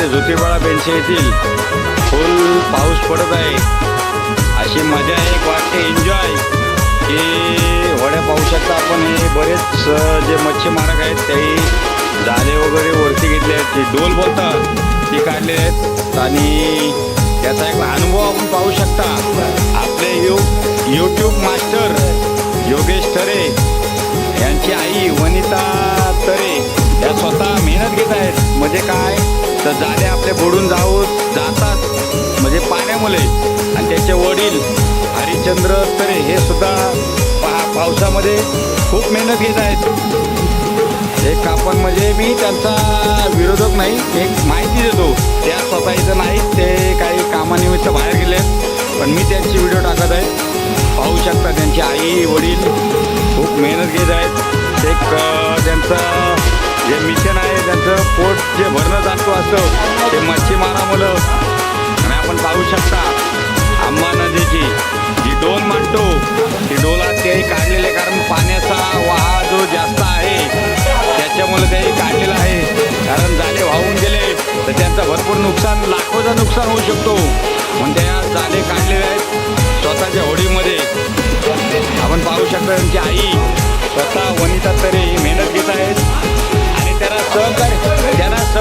ते ज्योतिबाळा बेनशे येथील. फुल पाऊस पडत आहे. अशी मजा एक वाटते एन्जॉय की वड्या पाहू शकता आपण हे बरेच जे मच्छीमारक आहेत तेही जाळे वगैरे वरती घेतले आहेत ते डोल बोलतात ती काढले आहेत. आणि त्याचा एक अनुभव आपण पाहू शकता. आपले यू यूट्यूब मास्टर योगेश तरे यांची आई वनिता तरे या स्वतः मेहनत घेत आहेत. म्हणजे काय? तर जाडे आपले बुडून जाऊ जातात. म्हणजे पाण्यामुळे. आणि त्याचे वडील हरिश्चंद्र तरे हे सुद्धा पा पावसामध्ये खूप मेहनत घेत आहेत. हे आपण म्हणजे मी त्यांचा विरोधक नाही एक माहिती देतो. त्या स्वतःचं नाही ते काही कामानिमित्त बाहेर गेले पण मी त्यांची व्हिडिओ टाकत आहे. पाहू शकता त्यांची आई वडील खूप मेहनत घेत आहेत. एक त्यांचा जे मिशन आहे त्यांचं पोट जे भरणं जातो असतं ते मच्छीमारामुळं आणि आपण पाहू शकता आंबा नदीची जी डोल मांडतो ती डोला तेही काढलेले कारण पाण्याचा वाहा जो जास्त आहे त्याच्यामुळे तेही काढलेलं आहे. कारण जाले वाहून गेले तर त्यांचं भरपूर नुकसान लाखोचं नुकसान होऊ शकतो. म्हणून त्या जाले काढलेले आहेत स्वतःच्या होडीमध्ये. आपण पाहू शकता त्यांची आई स्वतः वनिता तरी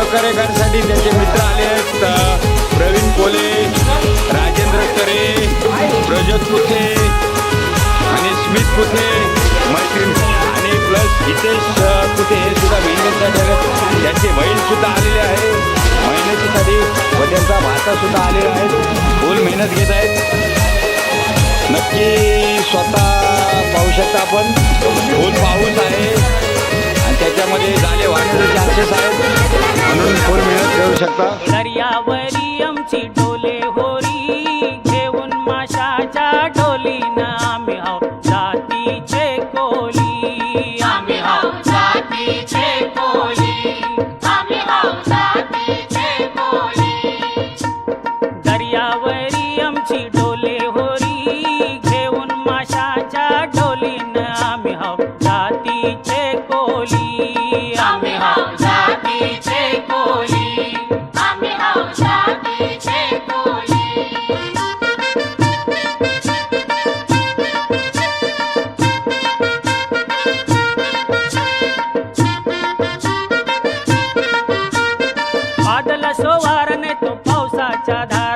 सहकार्य करण्यासाठी त्यांचे मित्र आले आहेत प्रवीण कोले राजेंद्र करे प्रजोत पुथे आणि स्मित पुथे मैत्रीण आणि प्लस हितेश पुथे हे सुद्धा मेहनतीसाठी आले आहेत. सुद्धा आलेली आहे मेहनतीसाठी व त्यांचा भाचा सुद्धा आलेला आहे. फुल मेहनत घेत आहेत. नक्की स्वतः पाहू शकता आपण. फुल पाऊस आहे. त्याच्यामध्ये झाले वाहण्याचे चान्सेस आहेत म्हणून फोन मिळत घेऊ शकता? दर्यावरी आमची डोले होरी घेऊन माशाच्या डोलीनं आम्ही हाव जातीचे कोली आम्ही हाव जातीचे कोली जातीचे होरी घेऊन माशाच्या डोलीनं आम्ही हाव जाती आदला सोवारने तो पावसाच्या धार.